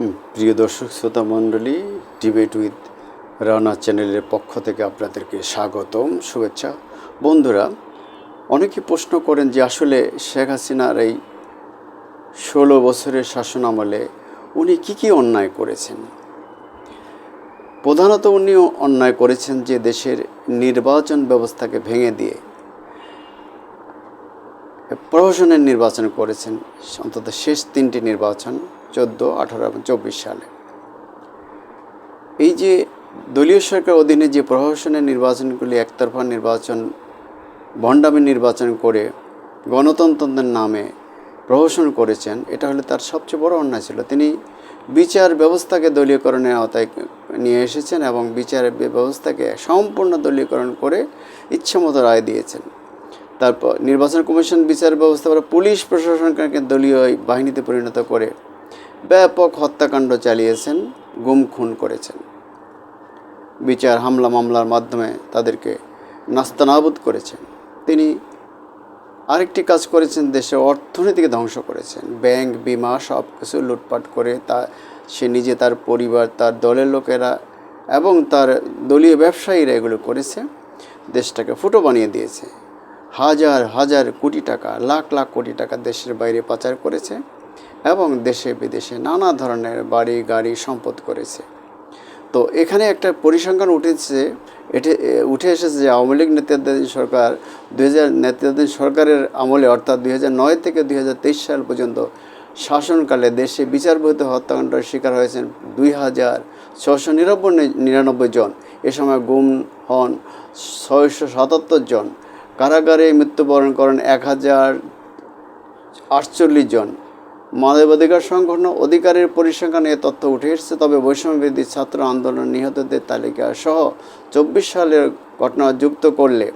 প্রিয় দর্শক, শ্রোতা মণ্ডলী ডিবেট উইথ রানা চ্যানেলের পক্ষ থেকে আপনাদেরকে স্বাগতম, শুভেচ্ছা। বন্ধুরা, অনেকে প্রশ্ন করেন যে আসলে শেখ হাসিনার এই ষোলো বছরের শাসন আমলে উনি কী কী অন্যায় করেছেন? প্রধানত উনি অন্যায় করেছেন যে দেশের নির্বাচন ব্যবস্থাকে ভেঙে দিয়ে প্রহসনের নির্বাচন করেছেন, অন্তত শেষ তিনটি নির্বাচন। চোদ্দ, আঠারো এবং চব্বিশ সালে। এই যে দলীয় সরকার অধীনে যে প্রহসনের নির্বাচনগুলি, একতরফা নির্বাচন, ভণ্ডামি নির্বাচন করে গণতন্ত্রের নামে প্রহসন করেছেন, এটা হলে তার সবচেয়ে বড় অন্যায় ছিল। তিনি বিচার ব্যবস্থাকে দলীয়করণের আওতায় নিয়ে এসেছেন এবং বিচার ব্যবস্থাকে সম্পূর্ণ দলীয়করণ করে ইচ্ছামতো রায় দিয়েছেন। তারপর নির্বাচন কমিশন বিচার ব্যবস্থা পুলিশ প্রশাসনকে দলীয় বাহিনীতে পরিণত করে ব্যাপক হত্যাকাণ্ড চালিয়েছেন, গুম খুন করেছেন। বিচার হামলা মামলার মাধ্যমে তাদেরকে নাস্তানাবুদ করেছেন। তিনি আরেকটি কাজ করেছেন, দেশে অর্থনীতিকে ধ্বংস করেছেন। ব্যাংক, বিমা সব কিছু লুটপাট করে তা, সে নিজে তার পরিবার, তার দলের লোকেরা এবং তার দলীয় ব্যবসায়ীরা এগুলো করেছে। দেশটাকে ফুটো বানিয়ে দিয়েছে। হাজার হাজার কোটি টাকা, লাখ লাখ কোটি টাকা দেশের বাইরে পাচার করেছে। এবং দেশে বিদেশে নানা ধরনের বাড়ি, গাড়ি সম্পদ করেছে। তো এখানে একটা পরিসংখ্যান উঠেছে, এটি উঠে এসেছে যে আওয়ামী লীগ নেতৃত্বাধীন সরকার দুই হাজার, নেতৃত্বাধীন সরকারের আমলে অর্থাৎ দুই নয় থেকে দুই হাজার তেইশ সাল পর্যন্ত শাসনকালে দেশে বিচার বহিত হত্যাকাণ্ডের শিকার হয়েছেন দুই হাজার ছশো নিরানব্বই নিরানব্বই জন। এ সময় গুম হন ছয়শো সাতাত্তর জন। কারাগারে মৃত্যুবরণ করেন এক হাজার আটচল্লিশ জন। মানবাধিকার সংগঠন অধিকারের পরিসংখ্যান এ তথ্য উঠে এসেছে, তবে বৈষম্যবিরোধী ছাত্র আন্দোলন নিহতদের তালিকা সহ চব্বিশ সালের ঘটনা যুক্ত করলে,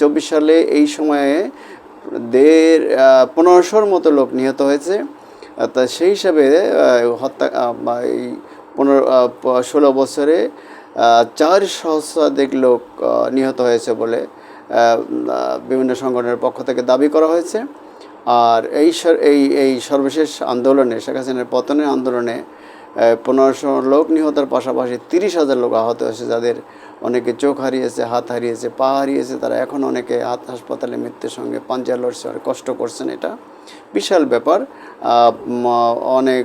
চব্বিশ সালে এই সময়ে দেড় পনেরোশোর মতো লোক নিহত হয়েছে। তা সেই হিসাবে হত্যা এই পনেরো ষোলো বছরে চার সহস্রাধিক লোক নিহত হয়েছে বলে বিভিন্ন সংগঠনের পক্ষ থেকে দাবি করা হয়েছে। আর এই এই এই সর্বশেষ আন্দোলনে শেখ হাসিনার পতনের আন্দোলনে পনেরোশো লোক নিহতের পাশাপাশি তিরিশ হাজার লোক আহত হয়েছে যাদের অনেকে চোখ হারিয়েছে, হাত হারিয়েছে, পা হারিয়েছে, তারা এখন অনেকে হাত হাসপাতালে মৃত্যুর সঙ্গে পাঞ্জা লড়ছে অনেক কষ্ট করছেন এটা। বিশাল ব্যাপার। অনেক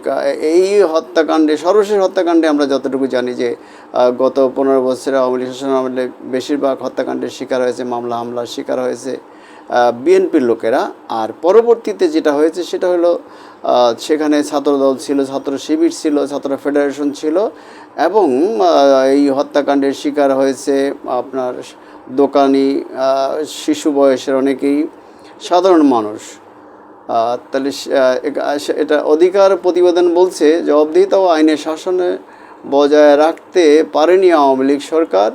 এই হত্যাকাণ্ডে, সর্বশেষ হত্যাকাণ্ডে আমরা যতটুকু জানি যে গত পনেরো বছরে আওয়ামী লীগ, শাসন আমলে বেশিরভাগ হত্যাকাণ্ডের শিকার হয়েছে, মামলা হামলার শিকার হয়েছে। বিএনপির লোকেরা। আর পরবর্তীতে যেটা হয়েছে সেটা হলো সেখানে ছাত্রদল ছিল, ছাত্র শিবির ছিল, ছাত্র ফেডারেশন ছিল এবং এই হত্যাকাণ্ডের শিকার হয়েছে আপনার দোকানি শিশু বয়সের অনেকেই সাধারণ মানুষ। তাহলে এটা অধিকার প্রতিবেদন বলছে, জবাবদিহিতা ও আইনের শাসনে বজায় রাখতে পারেনি আওয়ামী লীগ সরকার।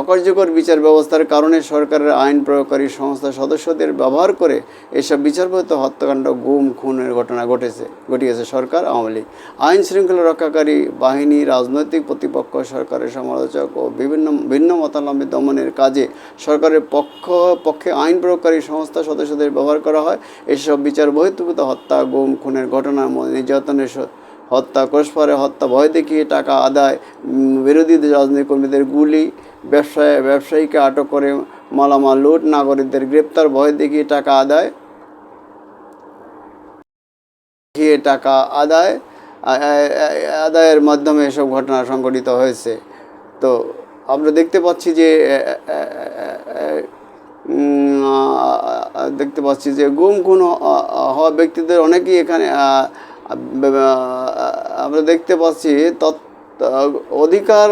অকার্যকর বিচার ব্যবস্থার কারণে সরকারের আইন প্রয়োগকারী সংস্থার সদস্যদের ব্যবহার করে এসব বিচারবহিত হত্যাকাণ্ড গুম, খুনের ঘটনা ঘটেছে, ঘটিয়েছে সরকার, আওয়ামী লীগ। আইন শৃঙ্খলা রক্ষাকারী বাহিনী, রাজনৈতিক প্রতিপক্ষ, সরকারের সমালোচক ও বিভিন্ন ভিন্ন মতালম্বী দমনের কাজে সরকারের পক্ষ, পক্ষে আইন প্রয়োগকারী সংস্থা সদস্যদের ব্যবহার করা হয়। এসব বিচার বহির্ভূত হত্যা, গুম, খুনের ঘটনা, নির্যাতনের হত্যা কোষপারে হত্যা, ভয় দেখিয়ে টাকা আদায় বিরোধী রাজনৈতিক কর্মীদের গুলি, ব্যবসায়, ব্যবসায়ীকে আটক করে মালামাল লুট, নাগরিকদের গ্রেপ্তার, ভয় দেখিয়ে টাকা আদায়, দেখিয়ে টাকা আদায় আদায়ের মাধ্যমে এসব ঘটনা সংঘটিত হয়েছে। তো আমরা দেখতে পাচ্ছি যে দেখতে পাচ্ছি যে, গুম খুন হওয়া ব্যক্তিদের অনেকেই এখানে আমরা দেখতে পাচ্ছি অধিকার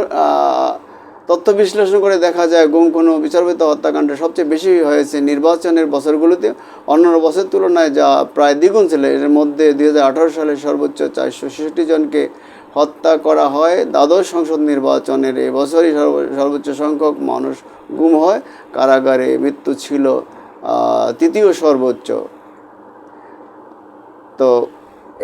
তথ্য বিশ্লেষণ করে দেখা যায় গুম খুন ও বিচারবিত হত্যাকাণ্ড সবচেয়ে বেশি হয়েছে নির্বাচনের বছরগুলোতে। অন্যান্য বছরের তুলনায় যা প্রায় দ্বিগুণ ছিল, এর মধ্যে দুই হাজার আঠারো সালে সর্বোচ্চ চারশো ছেষট্টি জনকে হত্যা করা হয়। দ্বাদশ সংসদ নির্বাচনের এই বছরই সর্ব- সর্বোচ্চ সংখ্যক মানুষ গুম হয়। কারাগারে মৃত্যু ছিল তৃতীয় সর্বোচ্চ। তো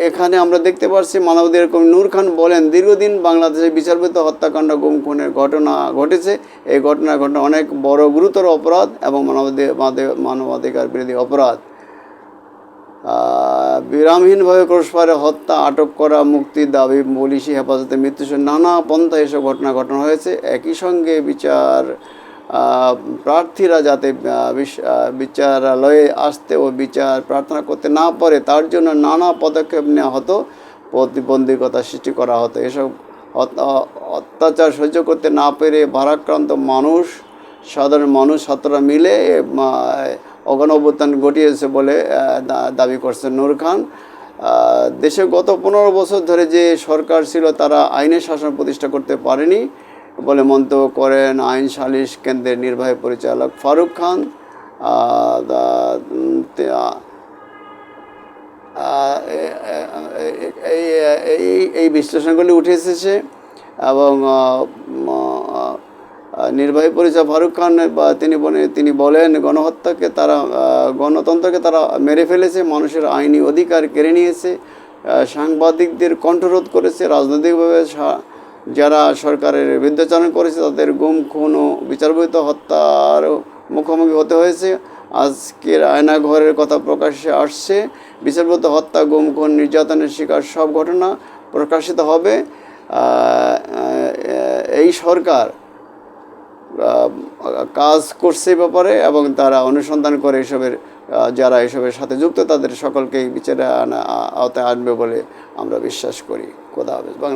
এখানে আমরা দেখতে পাচ্ছি মানবাধিকার কর্মী নূর খান বলেন, দীর্ঘদিন বাংলাদেশে বিচারবিত হত্যাকাণ্ড গুম খুনের ঘটনা ঘটেছে। এই ঘটনা ঘটনা অনেক বড়, গুরুতর অপরাধ এবং মানবাধিকার মানবাধিকার বিরোধী অপরাধ। বিরামহীনভাবে ক্রসফায়ারে হত্যা, আটক করা মুক্তির দাবি, পুলিশি হেফাজতে মৃত্যুসহ নানা পন্থা এসব ঘটনা ঘটনা হয়েছে। একই সঙ্গে বিচার প্রার্থীরা যাতে বিচারালয়ে আসতে ও বিচার প্রার্থনা করতে না পারে, তার জন্য নানা পদক্ষেপ নেওয়া হতো, প্রতিবন্ধকতা সৃষ্টি করা হতো। এসব অত্যাচার সহ্য করতে না পেরে ভারাক্রান্ত মানুষ, সাধারণ মানুষ ছাত্ররা মিলে অগণ ঘটিয়েছে বলে দাবি করছেন নূর খান। দেশে গত পনেরো বছর ধরে যে সরকার ছিল, তারা আইনের শাসন প্রতিষ্ঠা করতে পারেনি। বলে মন্তব্য করেন আইন সালিশ কেন্দ্রের নির্বাহী পরিচালক ফারুক খান। এই এই বিশ্লেষণগুলি উঠে এসেছে এবং নির্বাহী পরিচালক ফারুক খান, বা তিনি বলে, তিনি বলেন, গণহত্যাকে তারা গণতন্ত্রকে তারা মেরে ফেলেছে, মানুষের আইনি অধিকার কেড়ে নিয়েছে সাংবাদিকদের কণ্ঠরোধ করেছে, রাজনৈতিকভাবে যারা সরকারের বিরুদ্ধাচরণ করেছে, তাদের গুম, খুন ও বিচারবহিত হত্যার মুখোমুখি হতে হয়েছে। আজকের আয়নাঘরের কথা প্রকাশ্যে আসছে। বিচারবহিত হত্যা, গুম, খুন, নির্যাতনের শিকার সব ঘটনা প্রকাশিত হবে। এই সরকার কাজ করছে ব্যাপারে এবং তারা অনুসন্ধান করে এসবের যারা এসবের সাথে যুক্ত, তাদের সকলকেই বিচারে আনা আওতায় আনবে বলে আমরা বিশ্বাস করি। খোদা হাফেজ। বাংলা